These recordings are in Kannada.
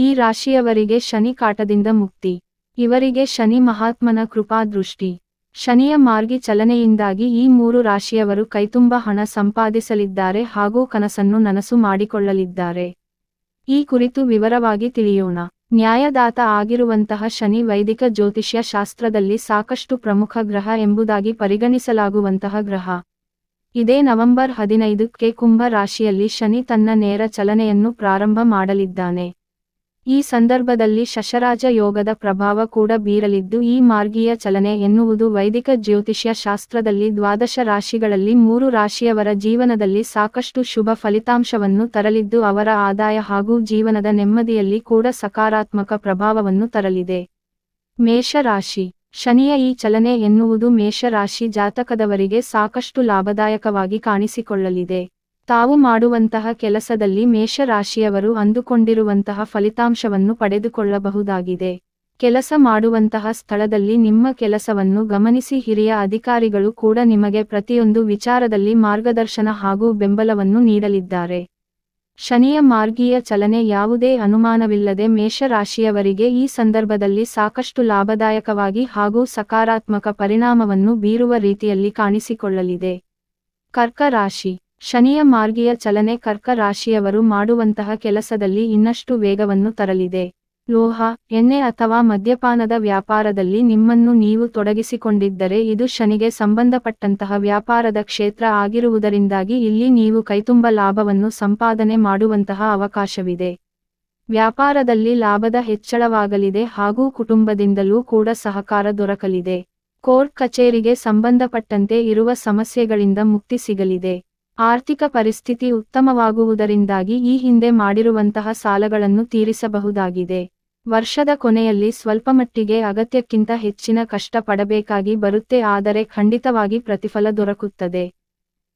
ಈ ರಾಶಿಯವರಿಗೆ ಶನಿ ಕಾಟದಿಂದ ಮುಕ್ತಿ. ಇವರಿಗೆ ಶನಿ ಮಹಾತ್ಮನ ಕೃಪಾ ದೃಷ್ಟಿ. ಶನಿಯ ಮಾರ್ಗಿ ಚಲನೆಯಿಂದಾಗಿ ಈ ಮೂರು ರಾಶಿಯವರು ಕೈತುಂಬ ಹಣ ಸಂಪಾದಿಸಲಿದ್ದಾರೆ ಹಾಗೂ ಕನಸನ್ನು ನನಸು ಮಾಡಿಕೊಳ್ಳಲಿದ್ದಾರೆ. ಈ ಕುರಿತು ವಿವರವಾಗಿ ತಿಳಿಯೋಣ. ನ್ಯಾಯದಾತ ಆಗಿರುವಂತಹ ಶನಿ ವೈದಿಕ ಜ್ಯೋತಿಷ್ಯ ಶಾಸ್ತ್ರದಲ್ಲಿ ಸಾಕಷ್ಟು ಪ್ರಮುಖ ಗ್ರಹ ಎಂಬುದಾಗಿ ಪರಿಗಣಿಸಲಾಗುವಂತಹ ಗ್ರಹ. ಇದೇ ನವೆಂಬರ್ ಹದಿನೈದಕ್ಕೆ ಕುಂಭ ರಾಶಿಯಲ್ಲಿ ಶನಿ ತನ್ನ ನೇರ ಚಲನೆಯನ್ನು ಪ್ರಾರಂಭ ಮಾಡಲಿದ್ದಾನೆ. ಈ ಸಂದರ್ಭದಲ್ಲಿ ಶಶರಾಜ ಯೋಗದ ಪ್ರಭಾವ ಕೂಡ ಬೀರಲಿದ್ದು, ಈ ಮಾರ್ಗೀಯ ಚಲನೆ ಎನ್ನುವುದು ವೈದಿಕ ಜ್ಯೋತಿಷ್ಯ ಶಾಸ್ತ್ರದಲ್ಲಿ ದ್ವಾದಶ ರಾಶಿಗಳಲ್ಲಿ ಮೂರು ರಾಶಿಯವರ ಜೀವನದಲ್ಲಿ ಸಾಕಷ್ಟು ಶುಭ ಫಲಿತಾಂಶವನ್ನು ತರಲಿದ್ದು, ಅವರ ಆದಾಯ ಹಾಗೂ ಜೀವನದ ನೆಮ್ಮದಿಯಲ್ಲಿ ಕೂಡ ಸಕಾರಾತ್ಮಕ ಪ್ರಭಾವವನ್ನು ತರಲಿದೆ. ಮೇಷರಾಶಿ. ಶನಿಯ ಈ ಚಲನೆ ಎನ್ನುವುದು ಮೇಷರಾಶಿ ಜಾತಕದವರಿಗೆ ಸಾಕಷ್ಟು ಲಾಭದಾಯಕವಾಗಿ ಕಾಣಿಸಿಕೊಳ್ಳಲಿದೆ. ತಾವು ಮಾಡುವಂತಹ ಕೆಲಸದಲ್ಲಿ ಮೇಷರಾಶಿಯವರು ಅಂದುಕೊಂಡಿರುವಂತಹ ಫಲಿತಾಂಶವನ್ನು ಪಡೆದುಕೊಳ್ಳಬಹುದಾಗಿದೆ. ಕೆಲಸ ಮಾಡುವಂತಹ ಸ್ಥಳದಲ್ಲಿ ನಿಮ್ಮ ಕೆಲಸವನ್ನು ಗಮನಿಸಿ, ಹಿರಿಯ ಅಧಿಕಾರಿಗಳು ಕೂಡ ನಿಮಗೆ ಪ್ರತಿಯೊಂದು ವಿಚಾರದಲ್ಲಿ ಮಾರ್ಗದರ್ಶನ ಹಾಗೂ ಬೆಂಬಲವನ್ನು ನೀಡಲಿದ್ದಾರೆ. ಶನಿಯ ಮಾರ್ಗೀಯ ಚಲನೆ ಯಾವುದೇ ಅನುಮಾನವಿಲ್ಲದೆ ಮೇಷರಾಶಿಯವರಿಗೆ ಈ ಸಂದರ್ಭದಲ್ಲಿ ಸಾಕಷ್ಟು ಲಾಭದಾಯಕವಾಗಿ ಹಾಗೂ ಸಕಾರಾತ್ಮಕ ಪರಿಣಾಮವನ್ನು ಬೀರುವ ರೀತಿಯಲ್ಲಿ ಕಾಣಿಸಿಕೊಳ್ಳಲಿದೆ. ಕರ್ಕ ರಾಶಿ ಶನಿಯ ಮಾರ್ಗೀಯ ಚಲನೆ ಕರ್ಕ ರಾಶಿಯವರು ಮಾಡುವಂತಹ ಕೆಲಸದಲ್ಲಿ ಇನ್ನಷ್ಟು ವೇಗವನ್ನು ತರಲಿದೆ. ಲೋಹ, ಎಣ್ಣೆ ಅಥವಾ ಮದ್ಯಪಾನದ ವ್ಯಾಪಾರದಲ್ಲಿ ನಿಮ್ಮನ್ನು ನೀವು ತೊಡಗಿಸಿಕೊಂಡಿದ್ದರೆ ಇದು ಶನಿಗೆ ಸಂಬಂಧಪಟ್ಟಂತಹ ವ್ಯಾಪಾರದ ಕ್ಷೇತ್ರ ಆಗಿರುವುದರಿಂದಾಗಿ ಇಲ್ಲಿ ನೀವು ಕೈತುಂಬ ಲಾಭವನ್ನು ಸಂಪಾದನೆ ಮಾಡುವಂತಹ ಅವಕಾಶವಿದೆ. ವ್ಯಾಪಾರದಲ್ಲಿ ಲಾಭದ ಹೆಚ್ಚಳವಾಗಲಿದೆ ಹಾಗೂ ಕುಟುಂಬದಿಂದಲೂ ಕೂಡ ಸಹಕಾರ ದೊರಕಲಿದೆ. ಕೋರ್ಟ್ ಕಚೇರಿಗೆ ಸಂಬಂಧಪಟ್ಟಂತೆ ಇರುವ ಸಮಸ್ಯೆಗಳಿಂದ ಮುಕ್ತಿ ಸಿಗಲಿದೆ. ಆರ್ಥಿಕ ಪರಿಸ್ಥಿತಿ ಉತ್ತಮವಾಗುವುದರಿಂದಾಗಿ ಈ ಹಿಂದೆ ಮಾಡಿರುವಂತಹ ಸಾಲಗಳನ್ನು ತೀರಿಸಬಹುದಾಗಿದೆ. ವರ್ಷದ ಕೊನೆಯಲ್ಲಿ ಸ್ವಲ್ಪಮಟ್ಟಿಗೆ ಅಗತ್ಯಕ್ಕಿಂತ ಹೆಚ್ಚಿನ ಕಷ್ಟ ಪಡಬೇಕಾಗಿ ಬರುತ್ತೆ ಆದರೆ ಖಂಡಿತವಾಗಿ ಪ್ರತಿಫಲ ದೊರಕುತ್ತದೆ.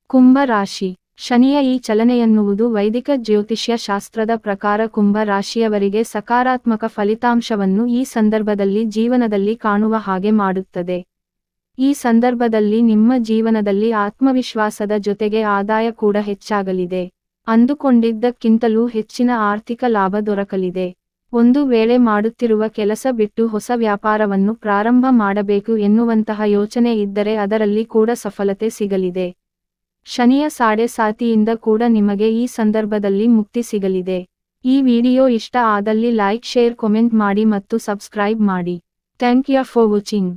ಕುಂಭ ರಾಶಿ. ಶನಿಯ ಈ ಚಲನೆಯನ್ನುವುದು ವೈದಿಕ ಜ್ಯೋತಿಷ್ಯ ಶಾಸ್ತ್ರದ ಪ್ರಕಾರ ಕುಂಭ ರಾಶಿಯವರಿಗೆ ಸಕಾರಾತ್ಮಕ ಫಲಿತಾಂಶವನ್ನು ಈ ಸಂದರ್ಭದಲ್ಲಿ ಜೀವನದಲ್ಲಿ ಕಾಣುವ ಹಾಗೆ ಮಾಡುತ್ತದೆ. ಈ ಸಂದರ್ಭದಲ್ಲಿ ನಿಮ್ಮ ಜೀವನದಲ್ಲಿ ಆತ್ಮವಿಶ್ವಾಸದ ಜೊತೆಗೆ ಆದಾಯ ಕೂಡ ಹೆಚ್ಚಾಗಲಿದೆ. ಅಂದುಕೊಂಡಿದ್ದಕ್ಕಿಂತಲೂ ಹೆಚ್ಚಿನ ಆರ್ಥಿಕ ಲಾಭ ದೊರಕಲಿದೆ. ಒಂದು ವೇಳೆ ಮಾಡುತ್ತಿರುವ ಕೆಲಸ ಬಿಟ್ಟು ಹೊಸ ವ್ಯಾಪಾರವನ್ನು ಪ್ರಾರಂಭ ಮಾಡಬೇಕು ಎನ್ನುವಂತಹ ಯೋಚನೆ ಇದ್ದರೆ ಅದರಲ್ಲಿ ಕೂಡ ಸಫಲತೆ ಸಿಗಲಿದೆ. ಶನಿಯ ಸಾಡೆ ಸಾತಿಯಿಂದ ಕೂಡ ನಿಮಗೆ ಈ ಸಂದರ್ಭದಲ್ಲಿ ಮುಕ್ತಿ ಸಿಗಲಿದೆ. ಈ ವಿಡಿಯೋ ಇಷ್ಟ ಆದಲ್ಲಿ ಲೈಕ್, ಶೇರ್, ಕಮೆಂಟ್ ಮಾಡಿ ಮತ್ತು ಸಬ್ಸ್ಕ್ರೈಬ್ ಮಾಡಿ. Thank you for watching.